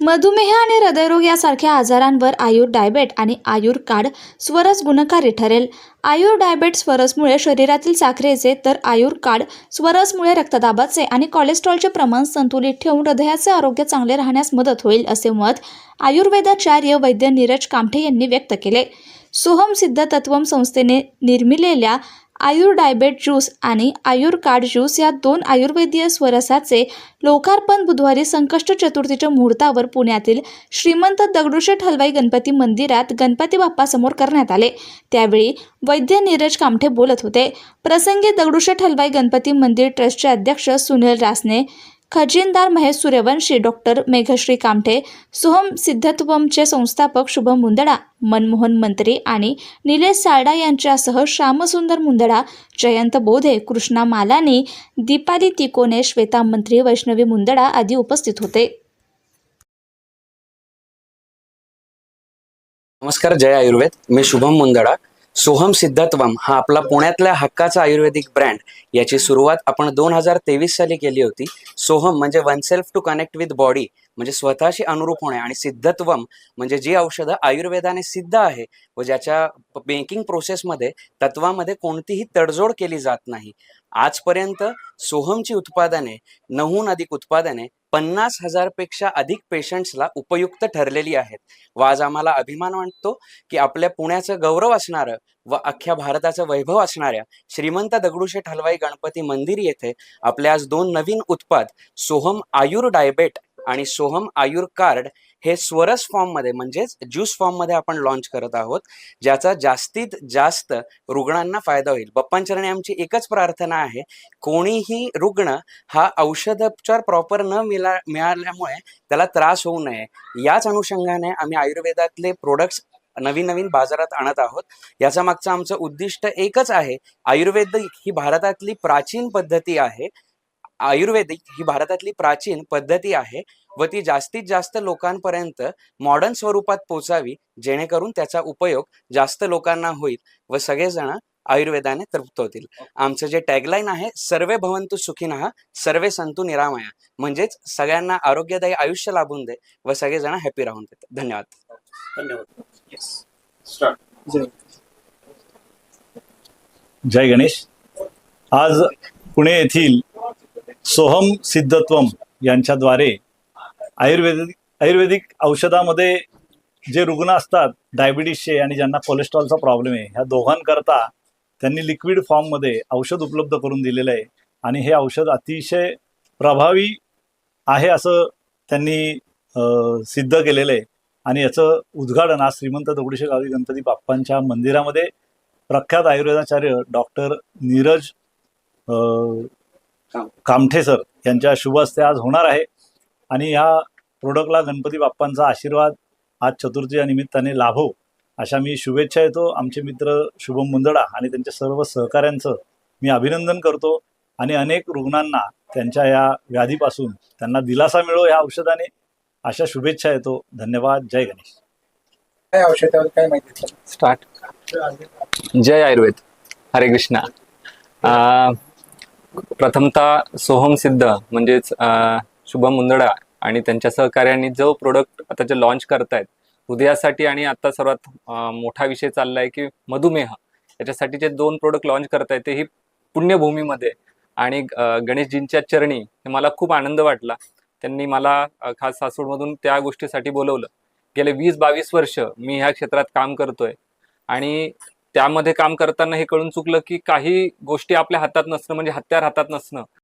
मधुमेह आणि हृदयरोग यासारख्या आजारांवर आयुर डायबेट आणि आयुर कार्ड स्वरस गुणकारी ठरेल. आयुर डायबेट स्वरसमुळे शरीरातील साखरेचे तर आयुर कार्ड स्वरसमुळे रक्तदाबाचे आणि कोलेस्ट्रॉलचे प्रमाण संतुलित ठेवून हृदयाचे आरोग्य चांगले राहण्यास मदत होईल असे मत आयुर्वेदाचार्य वैद्य नीरज कामठे यांनी व्यक्त केले. सोहम सिद्ध तत्वम संस्थेने निर्मिलेल्या आयुर डायबेट ज्यूस आणि आयुर कार्ड ज्यूस या दोन आयुर्वेदीय स्वरसाचे लोकार्पण बुधवारी संकष्ट चतुर्थीच्या मुहूर्तावर पुण्यातील श्रीमंत दगडूशेठ हलवाई गणपती मंदिरात गणपती बाप्पासमोर करण्यात आले. त्यावेळी वैद्य नीरज कामठे बोलत होते. प्रसंगी दगडूशेठ हलवाई गणपती मंदिर ट्रस्टचे अध्यक्ष सुनील रासने खजिनदार महेश सूर्यवंशी डॉक्टर मेघश्री कामठे सोहम सिद्धत्वमचे संस्थापक शुभम मुंदडा मनमोहन मंत्री आणि निलेश सारडा यांच्यासह श्यामसुंदर मुंदडा जयंत बोधे कृष्णा मालानी दीपाली तिकोने श्वेता मंत्री वैष्णवी मुंदडा आदी उपस्थित होते. नमस्कार जय आयुर्वेद. मी शुभम मुंदडा. सोहम सिद्धत्वम हा आपला पुण्यातल्या हक्काचा आयुर्वेदिक ब्रँड याची सुरुवात आपण दोन हजार तेवीस साली केली होती. सोहम म्हणजे oneself to connect with body म्हणजे स्वतःशी अनुरूप होणे आणि सिद्धत्वम म्हणजे जी औषधं आयुर्वेदाने सिद्ध आहे व ज्याच्या बेकिंग प्रोसेसमध्ये तत्वामध्ये कोणतीही तडजोड केली जात नाही. आजपर्यंत सोहमची उत्पादने नऊहून अधिक उत्पादने पन्नास हजारपेक्षा अधिक पेशंट्सला उपयुक्त ठरलेली आहेत. व आज आम्हाला अभिमान वाटतो की आपल्या पुण्याचं गौरव असणारं व अख्ख्या भारताचं वैभव असणाऱ्या श्रीमंत दगडूशेठ हलवाई गणपती मंदिर येथे आपल्या आज दोन नवीन उत्पाद सोहम आयुर डायबेट आणि सोहम आयुर कार्ड हे स्वरस फॉर्ममध्ये म्हणजेच ज्यूस फॉर्ममध्ये आपण लॉन्च करत आहोत ज्याचा जास्तीत जास्त रुग्णांना फायदा होईल. बप्पांचरणी आमची एकच प्रार्थना आहे कोणीही रुग्ण हा औषधोपचार प्रॉपर न मिळा मिळाल्यामुळे त्याला त्रास होऊ नये. याच अनुषंगाने आम्ही आयुर्वेदातले प्रोडक्ट्स नवीन नवीन बाजारात आणत आहोत. याचा मागचं आमचं उद्दिष्ट एकच आहे आयुर्वेद ही भारतातली प्राचीन पद्धती आहे. आयुर्वेदिक ही भारतातली प्राचीन पद्धती आहे व ती जास्तीत जास्त लोकांपर्यंत मॉडर्न स्वरूपात पोचावी जेणेकरून त्याचा उपयोग जास्त लोकांना होईल व सगळेजण आयुर्वेदाने तृप्त होतील आमचं जे टॅगलाईन आहे सर्वे भवंतु सुखिनः सर्वे संतु निरामया म्हणजेच सगळ्यांना आरोग्यदायी आयुष्य लाभून दे व सगळेजण हॅपी राहून देत धन्यवाद. धन्यवाद. जय. जय गणेश. आज पुणे येथील सोहम सिद्धत्वम यांच्याद्वारे आयुर्वेदिक आयुर्वेदिक औषधामध्ये जे रुग्ण असतात डायबिटीसचे आणि ज्यांना कोलेस्ट्रॉलचा प्रॉब्लेम आहे ह्या दोघांकरता त्यांनी लिक्विड फॉर्ममध्ये औषध उपलब्ध करून दिलेलं आहे. आणि हे औषध अतिशय प्रभावी आहे असं त्यांनी सिद्ध केलेलं आहे. आणि याचं उद्घाटन आज श्रीमंत दगडूशेठ गावी गणपती बाप्पांच्या मंदिरामध्ये प्रख्यात आयुर्वेदाचार्य डॉक्टर नीरज कामठे सर यांच्या शुभ हस्ते आज होणार आहे. आणि ह्या प्रोडक्टला गणपती बाप्पांचा आशीर्वाद आज चतुर्थीच्या निमित्ताने लाभो अशा मी शुभेच्छा येतो आमचे मित्र शुभम मुंदडा आणि त्यांच्या सर्व सहकाऱ्यांचं मी अभिनंदन करतो. आणि अनेक रुग्णांना त्यांच्या या व्याधीपासून त्यांना दिलासा मिळो या औषधाने. अशा शुभेच्छा येतो धन्यवाद. जय गणेश. काय औषधावर काय माहिती स्टार्ट जय आयुर्वेद. हरे कृष्णा. अं, प्रथमतः सोहम सिद्ध म्हणजेच शुभम मुंदडा आणि त्यांच्या सहकार्यांनी जो प्रोडक्ट आता जे लॉन्च करतायत हृदयासाठी आणि आता सर्वात मोठा विषय चाललाय की मधुमेह. याच्यासाठी जे दोन प्रोडक्ट लॉन्च करतायत ते ही पुण्यभूमीमध्ये. आणि गणेशजींच्या चरणी हे मला खूप आनंद वाटला. त्यांनी मला खास सासूडमधून त्या गोष्टीसाठी बोलवलं. गेले वीस बावीस वर्ष मी ह्या क्षेत्रात काम करतोय. आणि त्यामध्ये काम करताना हे कळून चुकलं की काही गोष्टी आपल्या हातात नसणं म्हणजे हत्यार हातात नसणं.